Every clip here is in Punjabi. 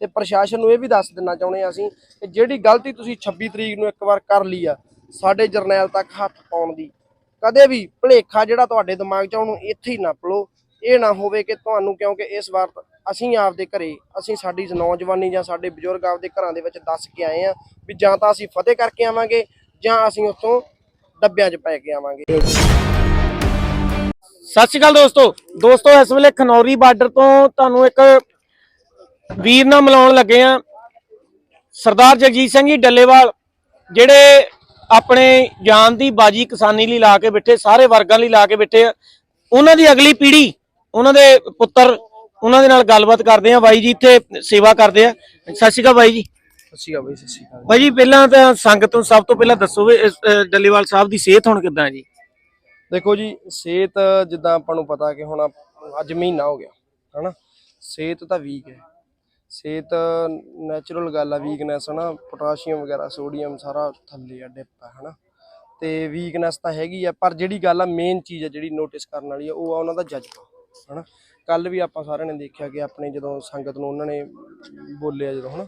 ਤੇ ਪ੍ਰਸ਼ਾਸਨ ਨੂੰ ਇਹ ਵੀ ਦੱਸ ਦੇਣਾ ਚਾਹੁੰਦੇ ਆ ਅਸੀਂ ਕਿ ਜਿਹੜੀ ਗਲਤੀ ਤੁਸੀਂ 26 ਤਰੀਕ ਨੂੰ ਇੱਕ ਵਾਰ ਕਰ ਲਈ ਆ, ਸਾਡੇ ਜਰਨੈਲ ਤੱਕ ਹੱਥ ਪਾਉਣ ਦੀ। ਕਦੇ ਵੀ ਭੁਲੇਖਾ ਜਿਹੜਾ ਤੁਹਾਡੇ ਦਿਮਾਗ 'ਚ ਉਹਨੂੰ ਇੱਥੇ ਹੀ ਨੱਪ ਲਓ ਇਹ ਨਾ ਹੋਵੇ ਕਿ ਤੁਹਾਨੂੰ, ਕਿਉਂਕਿ ਇਸ ਵਾਰ ਅਸੀਂ ਆਪਦੇ ਘਰੇ, ਅਸੀਂ ਸਾਡੀ ਨੌਜਵਾਨੀ ਜਾਂ ਸਾਡੇ ਬਜ਼ੁਰਗ ਆਪਦੇ ਘਰਾਂ ਦੇ ਵਿੱਚ ਦੱਸ ਕੇ ਆਏ ਆ ਵੀ ਜਾਂ ਤਾਂ ਅਸੀਂ ਫਤਿਹ ਕਰਕੇ ਆਵਾਂਗੇ ਜਾਂ ਅਸੀਂ ਉੱਥੋਂ ਡੱਬਿਆਂ 'ਚ ਪੈ ਕੇ ਆਵਾਂਗੇ। ਸਤਿ ਸ਼੍ਰੀ ਅਕਾਲ ਦੋਸਤੋ। ਦੋਸਤੋ, ਇਸ ਵੇਲੇ ਖਨੌਰੀ ਬਾਰਡਰ ਤੋਂ ਤੁਹਾਨੂੰ ਇੱਕ ਵੀਰ ਨਾਲ ਮਿਲਾਉਣ ਲੱਗੇ ਆ। ਸਰਦਾਰ ਜਗਜੀਤ ਸਿੰਘ ਜੀ ਡੱਲੇਵਾਲ ਜਿਹੜੇ ਆਪਣੇ ਜਾਨ ਦੀ ਬਾਜੀ ਕਿਸਾਨੀ ਲਈ ਲਾ ਕੇ ਬੈਠੇ ਸਾਰੇ ਵਰਗਾਂ ਲਈ ਲਾ ਕੇ ਬੈਠੇ ਆ। ਉਹਨਾਂ ਦੀ ਅਗਲੀ ਪੀੜ੍ਹੀ ਉਹਨਾਂ ਦੇ ਪੁੱਤਰ ਉਹਨਾਂ ਦੇ ਨਾਲ ਗੱਲਬਾਤ ਕਰਦੇ ਆ। ਬਾਈ ਜੀ ਇੱਥੇ ਸੇਵਾ ਕਰਦੇ ਆ। ਸਤਿ ਸ਼੍ਰੀ ਅਕਾਲ ਬਾਈ ਜੀ। ਸਤਿ ਸ਼੍ਰੀ ਅਕਾਲ ਬਈ ਸਤਿ ਸ਼੍ਰੀ ਅਕਾਲ। ਬਾਈ ਜੀ ਪਹਿਲਾਂ ਤਾਂ ਸੰਗਤ ਨੂੰ ਸਭ ਤੋਂ ਪਹਿਲਾਂ ਦੱਸੋ ਡੱਲੇਵਾਲ ਸਾਹਿਬ ਦੀ ਸਿਹਤ ਹੁਣ ਕਿੱਦਾਂ ਜੀ? ਦੇਖੋ ਜੀ ਸਿਹਤ ਜਿੱਦਾਂ ਆਪਾਂ ਨੂੰ ਪਤਾ ਕਿ ਹੁਣ ਅੱਜ ਮਹੀਨਾ ਹੋ ਗਿਆ ਹਨਾ? ਸਿਹਤ ਤਾਂ ਵੀਕ ਹੈ। ਸਿਹਤ ਨੈਚੁਰਲ ਗੱਲ ਆ ਵੀਕਨੈਸ ਹਨਾ ਪੋਟਾਸ਼ੀਅਮ ਵਗੈਰਾ ਸੋਡੀਅਮ ਸਾਰਾ ਥੱਲੇ ਆ ਡਿਪ ਆ, ਹਨਾ। ਤੇ ਵੀਕਨੈਸ ਤਾਂ ਹੈਗੀ ਆ, ਪਰ ਜਿਹੜੀ ਗੱਲ ਆ ਮੇਨ ਚੀਜ਼ ਆ ਜਿਹੜੀ ਨੋਟਿਸ ਕਰਨ ਵਾਲੀ ਆ, ਉਹ ਆ ਉਹਨਾਂ ਦਾ ਜਜ਼ਬਾ ਹਨਾ। ਕੱਲ ਵੀ ਆਪਾਂ ਸਾਰਿਆਂ ਨੇ ਦੇਖਿਆ ਕਿ ਆਪਣੇ ਜਦੋਂ ਸੰਗਤ ਨੂੰ ਉਹਨਾਂ ਨੇ ਬੋਲਿਆ ਜਦੋਂ, ਹਨਾ।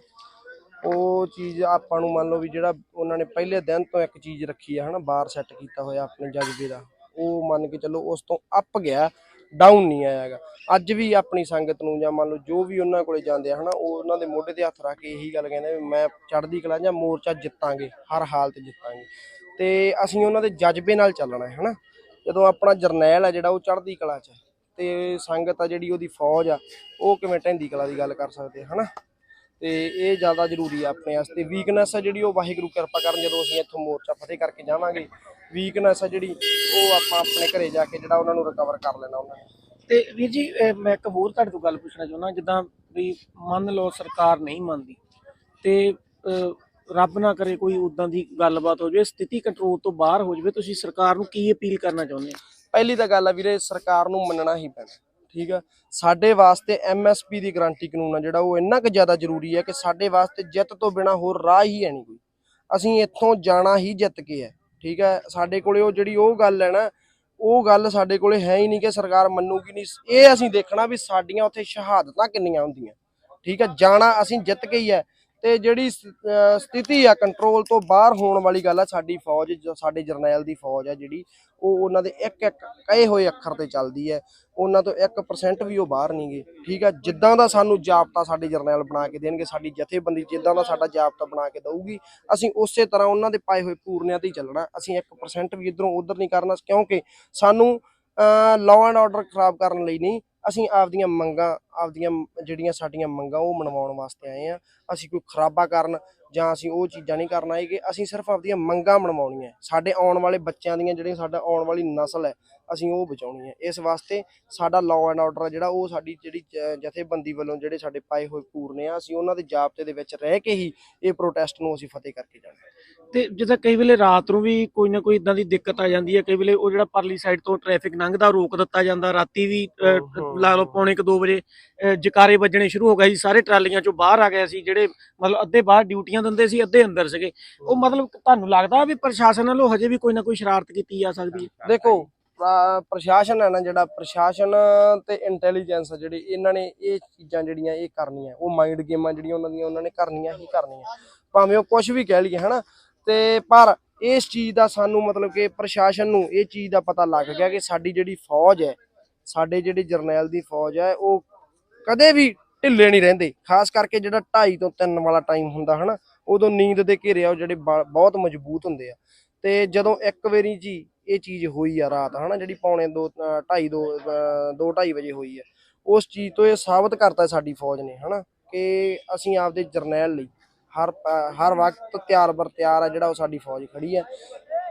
ਉਹ ਚੀਜ਼ ਆਪਾਂ ਨੂੰ ਮੰਨ ਲਓ ਵੀ ਜਿਹੜਾ ਉਹਨਾਂ ਨੇ ਪਹਿਲੇ ਦਿਨ ਤੋਂ ਇੱਕ ਚੀਜ਼ ਰੱਖੀ ਆ, ਹਨਾ ਬਾਰ ਸੈੱਟ ਕੀਤਾ ਹੋਇਆ ਆਪਣੇ ਜਜ਼ਬੇ ਦਾ, ਉਹ ਮੰਨ ਕੇ ਚੱਲੋ ਉਸ ਤੋਂ ਅੱਪ ਗਿਆ। ਡਾਊਨ ਨਹੀਂ ਆਇਆ ਹੈਗਾ। ਅੱਜ ਵੀ ਆਪਣੀ ਸੰਗਤ ਨੂੰ ਜਾਂ ਮੰਨ ਲਓ ਜੋ ਵੀ ਉਹਨਾਂ ਕੋਲੇ ਜਾਂਦੇ ਆ ਹਨਾ ਉਹ ਉਹਨਾਂ ਦੇ ਮੋਢੇ ਤੇ ਹੱਥ ਰੱਖ ਕੇ ਇਹੀ ਗੱਲ ਕਹਿੰਦੇ ਵੀ ਮੈਂ ਚੜ੍ਹਦੀ ਕਲਾ ਜਾਂ ਮੋਰਚਾ ਜਿੱਤਾਂਗੇ ਹਰ ਹਾਲਤ ਜਿੱਤਾਂਗੇ। ਤੇ ਅਸੀਂ ਉਹਨਾਂ ਦੇ ਜਜ਼ਬੇ ਨਾਲ ਚੱਲਣਾ ਹੈ ਹਨਾ। ਜਦੋਂ ਆਪਣਾ ਜਰਨੈਲ ਆ ਜਿਹੜਾ ਉਹ ਚੜ੍ਹਦੀ ਕਲਾ 'ਚ ਹੈ ਤੇ ਸੰਗਤ ਆ ਜਿਹੜੀ ਉਹਦੀ ਫੌਜ ਆ ਉਹ ਕਿਵੇਂ ਢਹਿੰਦੀ ਕਲਾ ਦੀ ਗੱਲ ਕਰ ਸਕਦੇ ਆ, ਹਨਾ। ਤੇ ਇਹ ਜ਼ਿਆਦਾ ਜ਼ਰੂਰੀ ਆ ਆਪਣੇ ਵਾਸਤੇ। ਵੀਕਨੈਸ ਆ ਜਿਹੜੀ ਉਹ ਵਾਹਿਗੁਰੂ ਕਿਰਪਾ ਕਰਨ ਜਦੋਂ ਅਸੀਂ ਇੱਥੋਂ ਮੋਰਚਾ ਫਤਿਹ ਕਰਕੇ ਜਾਵਾਂਗੇ ਵੀਕਨੈਸ ਆ ਜਿਹੜੀ ਉਹ ਆਪਾਂ ਆਪਣੇ ਘਰੇ ਜਾ ਕੇ ਜਿਹੜਾ ਉਹਨਾਂ ਨੂੰ ਰਿਕਵਰ ਕਰ ਲੈਣਾ ਉਹਨਾਂ ਨੇ। ਤੇ ਵੀਰ ਜੀ ਮੈਂ ਇੱਕ ਹੋਰ ਤੁਹਾਡੇ ਤੋਂ ਗੱਲ ਪੁੱਛਣਾ ਚਾਹੁੰਦਾ ਜਿੱਦਾਂ ਵੀ ਮੰਨ ਲਓ ਸਰਕਾਰ ਨਹੀਂ ਮੰਨਦੀ ਤੇ ਅਹ, ਰੱਬ ਨਾ ਕਰੇ ਕੋਈ ਉਦਾਂ ਦੀ ਗੱਲਬਾਤ ਹੋ ਜਾਵੇ ਸਥਿਤੀ ਕੰਟਰੋਲ ਤੋਂ ਬਾਹਰ ਹੋ ਜਾਵੇ ਤੁਸੀਂ ਸਰਕਾਰ ਨੂੰ ਕੀ ਅਪੀਲ ਕਰਨਾ ਚਾਹੁੰਦੇ ਹੋ? ਪਹਿਲੀ ਤਾਂ ਗੱਲ ਆ ਵੀਰੇ ਸਰਕਾਰ ਨੂੰ ਮੰਨਣਾ ਹੀ ਪੈਣਾ ਠੀਕ ਆ? ਸਾਡੇ ਵਾਸਤੇ ਐਮਐਸਪੀ ਦੀ ਗਾਰੰਟੀ ਕਾਨੂੰਨ ਆ ਜਿਹੜਾ ਉਹ ਇੰਨਾ ਕੁ ਜ਼ਿਆਦਾ ਜ਼ਰੂਰੀ ਹੈ ਕਿ ਸਾਡੇ ਵਾਸਤੇ ਜਿੱਤ ਤੋਂ ਬਿਨਾ ਹੋਰ ਰਾਹ ਹੀ ਹੈ ਨਹੀਂ ਕੋਈ। ਅਸੀਂ ਇੱਥੋਂ ਜਾਣਾ ਹੀ ਜਿੱਤ ਕੇ ਹੈ ਠੀਕ ਹੈ, ਸਾਡੇ ਕੋਲੇ ਉਹ ਜਿਹੜੀ ਉਹ ਗੱਲ ਹੈ ਨਾ, ਉਹ ਗੱਲ ਸਾਡੇ ਕੋਲੇ ਹੈ ਹੀ ਨਹੀਂ ਕਿ ਸਰਕਾਰ ਮੰਨੂਗੀ ਨਹੀਂ। ਇਹ ਅਸੀਂ ਦੇਖਣਾ ਵੀ ਸਾਡੀਆਂ ਉੱਥੇ ਸ਼ਹਾਦਤਾਂ ਕਿੰਨੀਆਂ ਹੁੰਦੀਆਂ। ਠੀਕ ਹੈ, ਜਾਣਾ ਅਸੀਂ ਜਿੱਤ ਕੇ ਹੀ ਹੈ। ਤੇ ਜਿਹੜੀ ਸ- ਸਥਿਤੀ ਆ ਕੰਟਰੋਲ ਤੋਂ ਬਾਹਰ ਹੋਣ ਵਾਲੀ ਗੱਲ ਆ, ਸਾਡੀ ਫੌਜ ਸਾਡੇ ਜਰਨੈਲ ਦੀ ਫੌਜ ਆ ਜਿਹੜੀ, ਉਹ ਉਹਨਾਂ ਦੇ ਇੱਕ ਇੱਕ ਕਹੇ ਹੋਏ ਅੱਖਰ ਤੇ ਚੱਲਦੀ ਹੈ ਉਹਨਾਂ ਤੋਂ 1% ਵੀ ਉਹ ਬਾਹਰ ਨਹੀਂਗੇ ਠੀਕ ਆ? ਜਿੱਦਾਂ ਦਾ ਸਾਨੂੰ ਜਾਬਤਾ ਸਾਡੇ ਜਰਨੈਲ ਬਣਾ ਕੇ ਦੇਣਗੇ, ਸਾਡੀ ਜਥੇਬੰਦੀ ਜਿੱਦਾਂ ਦਾ ਸਾਡਾ ਜਾਬਤਾ ਬਣਾ ਕੇ ਦਊਗੀ, ਅਸੀਂ ਉਸੇ ਤਰ੍ਹਾਂ ਉਹਨਾਂ ਦੇ ਪਾਏ ਹੋਏ ਪੂਰਨਿਆਂ ਤੇ ਹੀ ਚੱਲਣਾ, ਅਸੀਂ 1% ਵੀ ਇਧਰੋਂ ਉਧਰ ਨਹੀਂ ਕਰਨਾ, ਕਿਉਂਕਿ ਸਾਨੂੰ ਲਾਅ ਐਂਡ ਆਰਡਰ ਖਰਾਬ ਕਰਨ ਲਈ ਨਹੀਂ ਅਸੀਂ ਆਪਦੀਆਂ ਮੰਗਾਂ, ਆਪਦੀਆਂ ਜਿਹੜੀਆਂ ਸਾਡੀਆਂ ਮੰਗਾਂ ਉਹ ਮਨਵਾਉਣ ਵਾਸਤੇ ਆਏ ਆ ਅਸੀਂ ਕੋਈ ਖਰਾਬਾ ਕਰਨ ਜਾਂ ਅਸੀਂ ਉਹ ਚੀਜ਼ਾਂ ਨਹੀਂ ਕਰਨ ਆਏ ਕਿ ਅਸੀਂ ਸਿਰਫ ਆਪਦੀਆਂ ਮੰਗਾਂ ਮਨਵਾਉਣੀਆਂ ਸਾਡੇ ਆਉਣ ਵਾਲੇ ਬੱਚਿਆਂ ਦੀਆਂ ਜਿਹੜੀਆਂ ਸਾਡਾ ਆਉਣ ਵਾਲੀ ਨਸਲ ਹੈ, ਅਸੀਂ ਉਹ ਬਚਾਉਣੀ ਹੈ। ਇਸ ਵਾਸਤੇ ਸਾਡਾ ਲਾਅ ਐਂਡ ਆਰਡਰ ਜਿਹੜਾ ਉਹ ਸਾਡੀ ਜਿਹੜੀ ਜ- ਜਥੇਬੰਦੀ ਵੱਲੋਂ ਜਿਹੜੇ ਸਾਡੇ ਪਾਏ ਹੋਏ ਪੂਰਨੇ ਆ ਅਸੀਂ ਉਹਨਾਂ ਦੇ ਜਾਬਤੇ ਦੇ ਵਿੱਚ ਰਹਿ ਕੇ ਹੀ ਇਹ ਪ੍ਰੋਟੈਸਟ ਨੂੰ ਅਸੀਂ ਫਤਿਹ ਕਰਕੇ ਜਾਣਾ ਤੇ ਜਿੱਦਾਂ ਕਈ ਵੇਲੇ ਰਾਤ ਨੂੰ ਵੀ ਕੋਈ ਨਾ ਕੋਈ ਇਦਾਂ ਦੀ ਦਿੱਕਤ ਆ ਜਾਂਦੀ ਹੈ ਕਈ ਵੇਲੇ ਉਹ ਜਿਹੜਾ ਪਰਲੀ ਸਾਈਡ ਤੋਂ ਟ੍ਰੈਫਿਕ ਲੰਘਦਾ ਰੋਕ ਦਿੱਤਾ ਜਾਂਦਾ। ਰਾਤੀ ਵੀ ਲਾ ਲਓ ਪੌਣੇ ਕੁ 2 ਵਜੇ ਜਕਾਰੇ ਵੱਜਣੇ ਸ਼ੁਰੂ ਹੋ ਗਏ ਸੀ ਸਾਰੇ ਟਰਾਲੀਆਂ ਚੋਂ ਬਾਹਰ ਆ ਗਏ ਸੀ ਜਿਹੜੇ ਮਤਲਬ ਅੱਧੇ ਬਾਹਰ ਡਿਊਟੀਆਂ ਦਿੰਦੇ ਸੀ ਅੱਧੇ ਅੰਦਰ ਸੀਗੇ। ਉਹ ਮਤਲਬ ਤੁਹਾਨੂੰ ਲੱਗਦਾ ਵੀ ਪ੍ਰਸ਼ਾਸਨ ਵੱਲੋਂ ਹਜੇ ਵੀ ਕੋਈ ਨਾ ਕੋਈ ਸ਼ਰਾਰਤ ਕੀਤੀ ਜਾ ਸਕਦੀ ਹੈ? ਦੇਖੋ ਪ੍ਰਾ- ਪ੍ਰਸ਼ਾਸਨ ਹੈ ਨਾ ਜਿਹੜਾ ਪ੍ਰਸ਼ਾਸਨ ਤੇ ਇੰਟੈਲੀਜੈਂਸ ਜਿਹੜੀ ਇਹਨਾਂ ਨੇ ਇਹ ਚੀਜ਼ਾਂ ਜਿਹੜੀਆਂ ਇਹ ਕਰਨੀਆਂ ਉਹ ਮਾਈਂਡ ਗੇਮਾਂ ਜਿਹੜੀਆਂ ਉਹਨਾਂ ਦੀਆਂ ਉਹਨਾਂ ਨੇ ਕਰਨੀਆਂ ਹੀ ਕਰਨੀਆਂ। ਭਾਵੇਂ ਉਹ ਕੁਝ ਵੀ ਕਹਿ ਲਈਏ ਹਨਾ? ਤੇ ਪਰ ਇਸ ਚੀਜ਼ ਦਾ ਸਾਨੂੰ ਮਤਲਬ ਕਿ ਪ੍ਰਸ਼ਾਸਨ ਨੂੰ ਇਹ ਚੀਜ਼ ਦਾ ਪਤਾ ਲੱਗ ਗਿਆ ਕਿ ਸਾਡੀ ਜਿਹੜੀ ਫੌਜ ਹੈ, ਸਾਡੇ ਜਿਹੜੀ ਜਰਨੈਲ ਦੀ ਫੌਜ ਹੈ, ਉਹ ਕਦੇ ਵੀ ਢਿੱਲੇ ਨਹੀਂ ਰਹਿੰਦੇ। ਖਾਸ ਕਰਕੇ ਜਿਹੜਾ 2:30 ਤੋਂ 3 ਵਾਲਾ ਟਾਈਮ ਹੁੰਦਾ ਹਨਾ, ਉਦੋਂ ਨੀਂਦ ਦੇ ਘੇਰੇ ਆ, ਉਹ ਜਿਹੜੇ ਬ- ਬਹੁਤ ਮਜ਼ਬੂਤ ਹੁੰਦੇ ਆ। ਤੇ ਜਦੋਂ ਇੱਕ ਵਾਰੀ ਜੀ ਇਹ ਚੀਜ਼ ਹੋਈ ਆ ਰਾਤ ਹਨਾ, ਜਿਹੜੀ ਪੌਣੇ 2 2:30 2 2:30 ਵਜੇ ਹੋਈ ਆ, ਉਸ ਚੀਜ਼ ਤੋਂ ਇਹ ਸਾਬਤ ਕਰਤਾ ਸਾਡੀ ਫੌਜ ਨੇ ਹਨਾ, ਕਿ ਅਸੀਂ ਆਪਦੇ ਜਰਨੈਲ ਲਈ ਹਰ ਪ- ਹਰ ਵਕਤ ਤਿਆਰ ਬਰ ਤਿਆਰ ਆ ਜਿਹੜਾ ਉਹ ਸਾਡੀ ਫੌਜ ਖੜੀ ਹੈ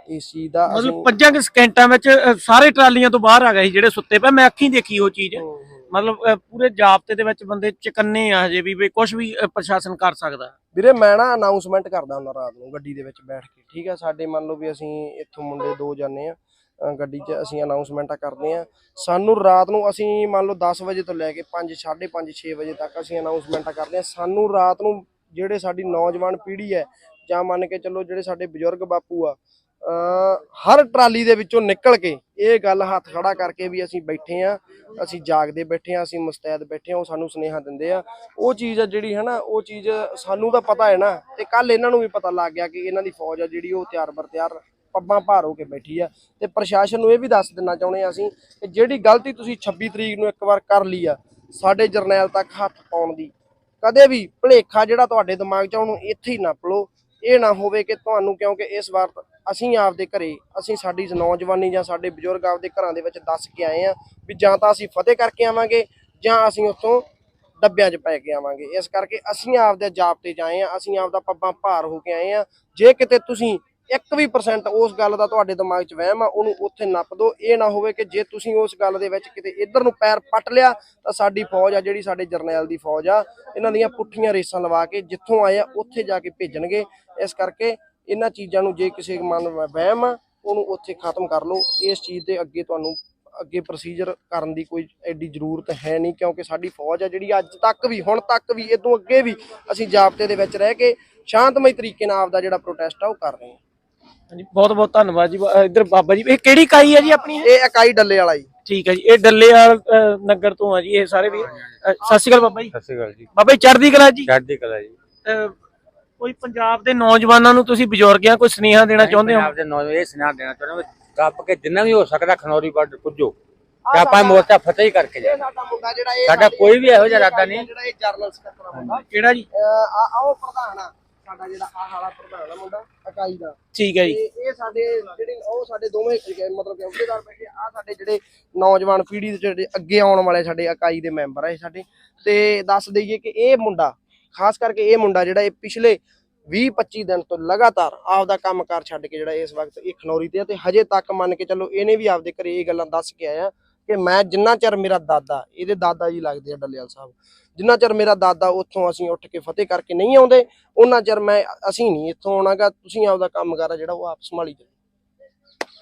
ਇਸ ਚੀਜ਼ ਦਾ ਅਸੀਂ ਮਤਲਬ ਪੰਜਾਂ ਕੁ ਸਕਿੰਟਾਂ ਵਿੱਚ ਸਾਰੇ ਟਰਾਲੀਆਂ ਤੋਂ ਬਾਹਰ ਆ ਗਏ ਸੀ ਜਿਹੜੇ ਸੁੱਤੇ ਪਏ। ਮੈਂ ਅੱਖੀਂ ਦੇਖੀ ਉਹ ਚੀਜ਼। ਹੂੰ, ਹੂੰ। ਮਤਲਬ ਪੂਰੇ ਜਾਬਤੇ ਦੇ ਵਿੱਚ ਬੰਦੇ ਚਕੰਨੇ ਆ ਹਜੇ ਵੀ ਵੀ ਕੁਝ ਵੀ ਪ੍ਰਸ਼ਾਸਨ ਕਰ ਸਕਦਾ। ਵੀਰੇ ਮੈਂ ਨਾ ਅਨਾਉਂਸਮੈਂਟ ਕਰਦਾ ਹੁੰਦਾ ਰਾਤ ਨੂੰ ਗੱਡੀ ਦੇ ਵਿੱਚ ਬੈਠ ਕੇ ਠੀਕ ਆ? ਸਾਡੇ ਮੰਨ ਲਓ ਵੀ ਅਸੀਂ ਇੱਥੋਂ ਮੁੰਡੇ ਦੋ ਜਾਂਦੇ ਆ ਅ, ਗੱਡੀ 'ਚ ਅਸੀਂ ਅਨਾਉਂਸਮੈਂਟਾਂ ਕਰਦੇ ਆ। ਸਾਨੂੰ ਰਾਤ ਨੂੰ ਅਸੀਂ ਮੰਨ ਲਓ 10 ਵਜੇ ਤੋਂ ਲੈ ਕੇ 5 5:30 6 ਵਜੇ ਤੱਕ ਅਸੀਂ ਅਨਾਉਂਸਮੈਂਟਾਂ ਕਰਦੇ ਆ। ਸਾਨੂੰ ਰਾਤ ਨੂੰ ਜਿਹੜੇ ਸਾਡੀ ਨੌਜਵਾਨ ਪੀੜ੍ਹੀ ਹੈ ਜਾਂ ਮੰਨ ਕੇ ਚੱਲੋ ਜਿਹੜੇ ਸਾਡੇ ਬਜ਼ੁਰਗ ਬਾਪੂ ਆ ਹਰ ਟਰਾਲੀ ਦੇ ਵਿੱਚੋਂ ਨਿਕਲ ਕੇ ਇਹ ਗੱਲ ਹੱਥ ਖੜਾ ਕਰਕੇ ਵੀ ਅਸੀਂ ਬੈਠੇ ਆ ਅਸੀਂ ਜਾਗਦੇ ਬੈਠੇ ਆ ਅਸੀਂ ਮੁਸਤੈਦ ਬੈਠੇ ਆ ਉਹ ਸਾਨੂੰ ਸੁਨੇਹਾ ਦਿੰਦੇ ਆ। ਉਹ ਚੀਜ਼ ਆ ਜਿਹੜੀ ਹੈ ਨਾ, ਉਹ ਚੀਜ਼ ਸਾਨੂੰ ਤਾਂ ਪਤਾ ਹੈ ਨਾ, ਤੇ ਕੱਲ ਇਹਨਾਂ ਨੂੰ ਵੀ ਪਤਾ ਲੱਗ ਗਿਆ ਕਿ ਇਹਨਾਂ ਦੀ ਫੌਜ ਆ ਜਿਹੜੀ ਉਹ ਤਿਆਰ ਬਰ ਤਿਆਰ ਪੱਬਾਂ ਭਾਰ ਹੋ ਕੇ ਬੈਠੀ ਆ। ਤੇ ਪ੍ਰਸ਼ਾਸਨ ਨੂੰ ਇਹ ਵੀ ਦੱਸ ਦੇਣਾ ਚਾਹੁੰਦੇ ਆ ਅਸੀਂ ਕਿ ਜਿਹੜੀ ਗਲਤੀ ਤੁਸੀਂ 26 ਤਰੀਕ ਨੂੰ ਇੱਕ ਵਾਰ ਕਰ ਲਈ ਆ, ਸਾਡੇ ਜਰਨੈਲ ਤੱਕ ਹੱਥ ਪਾਉਣ ਦੀ ਕਦੇ ਵੀ ਭੁਲੇਖਾ ਜਿਹੜਾ ਤੁਹਾਡੇ ਦਿਮਾਗ 'ਚ ਉਹਨੂੰ ਇੱਥੇ ਹੀ ਨੱਪ ਲਓ ਇਹ ਨਾ ਹੋਵੇ ਕਿ ਤੁਹਾਨੂੰ, ਕਿਉਂਕਿ ਇਸ ਵਾਰ ਅਸੀਂ ਆਪਦੇ ਘਰੇ, ਅਸੀਂ ਸਾਡੀ ਨੌਜਵਾਨੀ ਜਾਂ ਸਾਡੇ ਬਜ਼ੁਰਗ ਆਪਦੇ ਘਰਾਂ ਦੇ ਵਿੱਚ ਦੱਸ ਕੇ ਆਏ ਆ ਵੀ ਜਾਂ ਤਾਂ ਅਸੀਂ ਫਤਿਹ ਕਰਕੇ ਆਵਾਂਗੇ ਜਾਂ ਅਸੀਂ ਉੱਥੋਂ ਡੱਬਿਆਂ 'ਚ ਪੈ ਕੇ ਆਵਾਂਗੇ। ਇਸ ਕਰਕੇ ਅਸੀਂ ਆਪਦੇ ਜਾਪ ਤੇ ਜਾਏ ਆ, ਅਸੀਂ ਆਪਦਾ ਪੱਬਾਂ ਭਾਰ ਹੋ ਕੇ ਆਏ ਆ। ਜੇ ਕਿਤੇ ਤੁਸੀਂ ਇੱਕ ਵੀ ਪ੍ਰਸੈਂਟ ਉਸ ਗੱਲ ਦਾ ਤੁਹਾਡੇ ਦਿਮਾਗ 'ਚ ਵਹਿਮ ਆ, ਉਹਨੂੰ ਉੱਥੇ ਨੱਪ ਦਿਓ। ਇਹ ਨਾ ਹੋਵੇ ਕਿ ਜੇ ਤੁਸੀਂ ਉਸ ਗੱਲ ਦੇ ਵਿੱਚ ਕਿਤੇ ਇੱਧਰ ਨੂੰ ਪੈਰ ਪੱਟ ਲਿਆ, ਤਾਂ ਸਾਡੀ ਫੌਜ ਆ, ਜਿਹੜੀ ਸਾਡੇ ਜਰਨੈਲ ਦੀ ਫੌਜ ਆ, ਇਹਨਾਂ ਦੀਆਂ ਪੁੱਠੀਆਂ ਰੇਸਾਂ ਲਵਾ ਕੇ ਜਿੱਥੋਂ ਆਏ ਆ, ਉੱਥੇ ਜਾ ਕੇ ਭੇਜਣਗੇ। ਇਸ ਕਰਕੇ ਇਹਨਾਂ ਚੀਜ਼ਾਂ ਨੂੰ ਜੇ ਕਿਸੇ ਮਨ ਵਹਿਮ ਆ, ਉਹਨੂੰ ਉੱਥੇ ਖਤਮ ਕਰ ਲਓ। ਇਸ ਚੀਜ਼ ਦੇ ਅੱਗੇ ਤੁਹਾਨੂੰ, ਅੱਗੇ ਪ੍ਰੋਸੀਜਰ ਕਰਨ ਦੀ ਕੋਈ ਐਡੀ ਜ਼ਰੂਰਤ ਹੈ ਨਹੀਂ, ਕਿਉਂਕਿ ਸਾਡੀ ਫੌਜ ਆ, ਜਿਹੜੀ ਅੱਜ ਤੱਕ ਵੀ, ਹੁਣ ਤੱਕ ਵੀ, ਇਦੋਂ ਅੱਗੇ ਵੀ ਅਸੀਂ ਜਾਬਤੇ ਦੇ ਵਿੱਚ ਰਹਿ ਕੇ ਸ਼ਾਂਤਮਈ ਤਰੀਕੇ ਨਾਲ ਆਪਦਾ ਜਿਹੜਾ ਪ੍ਰੋਟੈਸਟ ਆ, ਉਹ ਕਰ ਰਹੇ ਹਾਂ। ਹਾਂਜੀ ਬਹੁਤ ਬਹੁਤ ਧੰਨਵਾਦ ਜੀ। ਬ- ਇੱਧਰ ਬਾਬਾ ਜੀ ਇਹ ਕਿਹੜੀ ਇਕਾਈ ਹੈ ਜੀ ਆਪਣੀ ਇਹ? ਇਹ ਇਕਾਈ ਡੱਲੇ ਵਾਲਾ ਜੀ। ਠੀਕ ਹੈ ਜੀ ਇਹ ਡੱਲੇਵਾਲ ਅ, ਨਗਰ ਤੋਂ ਆ ਜੀ ਇਹ ਸਾਰੇ ਵੀ। ਅ, ਸਤਿ ਸ਼੍ਰੀ ਅਕਾਲ ਬਾਬਾ ਜੀ। ਸਤਿ ਸ਼੍ਰੀ ਅਕਾਲ ਜੀ। ਬਾਬਾ ਜੀ ਚੜ੍ਹਦੀ ਕਲਾ ਜੀ? ਚੜ੍ਹਦੀ ਕਲਾ ਜੀ। ਅ, ਕੋਈ ਪੰਜਾਬ ਦੇ ਨੌਜਵਾਨਾਂ ਨੂੰ ਤੁਸੀਂ ਬਜ਼ੁਰਗਿਆਂ ਕੋਈ ਸੁਨੇਹਾ ਦੇਣਾ ਚਾਹੁੰਦੇ ਹੋ? ਪੰਜਾਬ ਦੇ ਨੌਜਵਾਨ ਇਹ ਸੁਨੇਹਾ ਦੇਣਾ ਚਾਹੁੰਦੇ ਹਾਂ ਵੀ ਦੱਬ ਕੇ ਜਿੰਨਾ ਵੀ ਹੋ ਸਕਦਾ ਖਨੌਰੀ ਬਾਰਡਰ ਪੁੱਜੋ। ਤੇ ਆਪਾਂ ਮੋਰਚਾ ਫਤਿਹ ਹੀ ਕਰਕੇ ਜਾਣਾ ਸਾਡਾ ਮੁੰਡਾ ਜਿਹੜਾ ਇਹ ਸਾਡਾ ਸਾਡੀ- ਕੋਈ ਵੀ ਇਹੋ ਜਿਹਾ ਇਰਾਦਾ ਨਹੀਂ। ਜਿਹੜਾ ਇਹ ਜਰਨਲ ਸਕੱਤਰ ਆ ਮੁੰਡਾ। ਕਿਹੜਾ ਜੀ? ਆ ਆਹ ਉਹ ਪ੍ਰਧਾਨ ਆ। ਸਾਡਾ ਜਿਹੜਾ ਆਹ ਵਾਲਾ ਪ੍ਰਧਾਨ ਆ ਮੁੰਡਾ ਇਕਾਈ ਦਾ। ਠੀਕ ਹੈ ਜੀ। ਤੇ ਇਹ ਸਾਡੇ ਜਿਹੜੇ ਉਹ ਸਾਡੇ ਦੋਵੇਂ ਅਹ ਮਤਲਬ ਕਿ ਅਹੁਦੇਦਾਰ ਬੈਠੇ ਆ। ਆਹ ਸਾਡੇ ਜਿਹੜੇ ਨੌਜਵਾਨ ਪੀੜ੍ਹੀ ਦੇ ਜਿਹੜੇ ਅੱਗੇ ਆਉਣ ਵਾਲੇ ਸਾਡੇ ਇਕਾਈ ਦੇ ਮੈਂਬਰ ਆ ਇਹ ਸਾਡੇ। ਤੇ ਦੱਸ ਦਈਏ ਕਿ ਇਹ ਮੁੰਡਾ ਖਾਸ ਕਰਕੇ ਇਹ ਮੁੰਡਾ ਜਿਹੜਾ ਇਹ ਪਿਛਲੇ 20 25 ਦਿਨ ਤੋਂ ਲਗਾਤਾਰ ਆਪਦਾ ਕੰਮਕਾਰ ਛੱਡ ਕੇ ਜਿਹੜਾ ਇਸ ਵਕਤ ਇਹ ਖਨੌਰੀ ਤੇ ਆ। ਤੇ ਹਜੇ ਤੱਕ ਮੰਨ ਕੇ ਚੱਲੋ ਇਹਨੇ ਵੀ ਆਪਦੇ ਘਰੇ ਇਹ ਗੱਲਾਂ ਦੱਸ ਕੇ ਆਇਆ। ਕਿ ਮੈਂ ਜਿੰਨਾ ਚਿਰ ਮੇਰਾ ਦਾਦਾ ਇਹਦੇ ਦਾਦਾ ਜੀ ਲੱਗਦੇ ਆ ਡੱਲੇਵਾਲ ਸਾਹਿਬ। ਜਿੰਨਾ ਚਿਰ ਮੇਰਾ ਦਾਦਾ ਉੱਥੋਂ ਅਸੀਂ ਉੱਠ ਕੇ ਫਤਿਹ ਕਰਕੇ ਨਹੀਂ ਆਉਂਦੇ ਉਹਨਾਂ ਚਿਰ ਮੈਂ ਅਸੀਂ ਨਹੀਂ ਇੱਥੋਂ ਆਉਣਾਗਾ ਤੁਸੀਂ ਆਪਦਾ ਕੰਮਕਾਰ ਆ ਜਿਹੜਾ ਉਹ ਆਪ ਸੰਭਾਲੀ ਜਾਓ।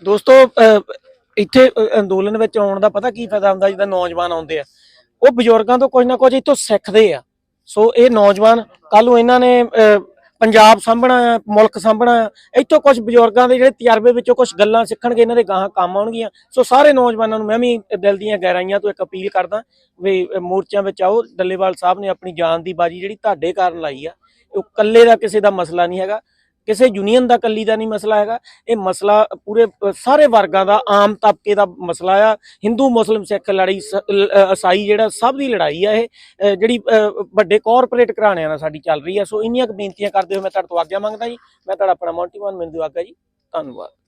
ਦੋਸਤੋ ਅ, ਇੱਥੇ ਅੰਦੋਲਨ ਵਿੱਚ ਆਉਣ ਦਾ ਪਤਾ ਕੀ ਫਾਇਦਾ ਹੁੰਦਾ ਜਿੱਦਾਂ ਨੌਜਵਾਨ ਆਉਂਦੇ ਆ। ਉਹ ਬਜ਼ੁਰਗਾਂ ਤੋਂ ਕੁਝ ਨਾ ਕੁਝ ਇੱਥੋਂ ਸਿੱਖਦੇ ਆ। ਸੋ ਇਹ ਨੌਜਵਾਨ ਕੱਲ ਨੂੰ ਇਹਨਾਂ ਨੇ ਪੰਜਾਬ ਸਾਂਭਣਾ ਆ, ਮੁਲਕ ਸਾਂਭਣਾ ਆ, ਇੱਥੋਂ ਕੁਝ ਬਜ਼ੁਰਗਾਂ ਦੇ ਜਿਹੜੇ ਤਜਰਬੇ ਵਿੱਚੋਂ ਕੁਝ ਗੱਲਾਂ ਸਿੱਖਣਗੇ, ਇਹਨਾਂ ਦੇ ਗਾਹਾਂ ਕੰਮ ਆਉਣਗੀਆਂ। ਸੋ ਸਾਰੇ ਨੌਜਵਾਨਾਂ ਨੂੰ ਮੈਂ ਵੀ ਦਿਲ ਦੀਆਂ ਗਹਿਰਾਈਆਂ ਤੋਂ ਇੱਕ ਅਪੀਲ ਕਰਦਾ ਵੀ ਮੋਰਚਿਆਂ ਵਿੱਚ ਆਓ। ਡੱਲੇਵਾਲ ਸਾਹਿਬ ਨੇ ਆਪਣੀ ਜਾਨ ਦੀ ਬਾਜੀ ਜਿਹੜੀ ਤੁਹਾਡੇ ਕਾਰਨ ਲਾਈ ਆ, ਉਹ ਇਕੱਲੇ ਦਾ ਕਿਸੇ ਦਾ ਮਸਲਾ ਨਹੀਂ ਹੈਗਾ। ਕਿਸੇ ਯੂਨੀਅਨ ਦਾ ਕੱਲੀ ਦਾ ਨਹੀਂ ਮਸਲਾ ਹੈਗਾ। ਇਹ ਮਸਲਾ ਪੂਰੇ ਸਾਰੇ ਵਰਗਾਂ ਦਾ, ਆਮ ਤਬਕੇ ਦਾ ਮਸਲਾ ਆ। ਹਿੰਦੂ, ਮੁਸਲਿਮ, ਸਿੱਖ ਲੜਾਈ ਸ- ਈਸਾਈ ਜਿਹੜਾ, ਸਭ ਦੀ ਲੜਾਈ ਆ ਇਹ। ਜਿਹੜੀ ਵੱਡੇ ਕਾਰਪੋਰੇਟ ਘਰਾਣਿਆਂ ਨਾਲ ਸਾਡੀ ਚੱਲ ਰਹੀ ਆ। ਸੋ ਇੰਨੀਆਂ ਕੁ ਬੇਨਤੀਆਂ ਕਰਦੇ ਹੋਏ ਮੈਂ ਤੁਹਾਡੇ ਤੋਂ ਆਗਿਆ ਮੰਗਦਾ ਜੀ। ਮੈਂ ਤੁਹਾਡਾ ਆਪਣਾ ਮੌਂਟੀ ਮਾਨ ਮੈਨੂੰ ਆਗਿਆ ਜੀ। ਧੰਨਵਾਦ।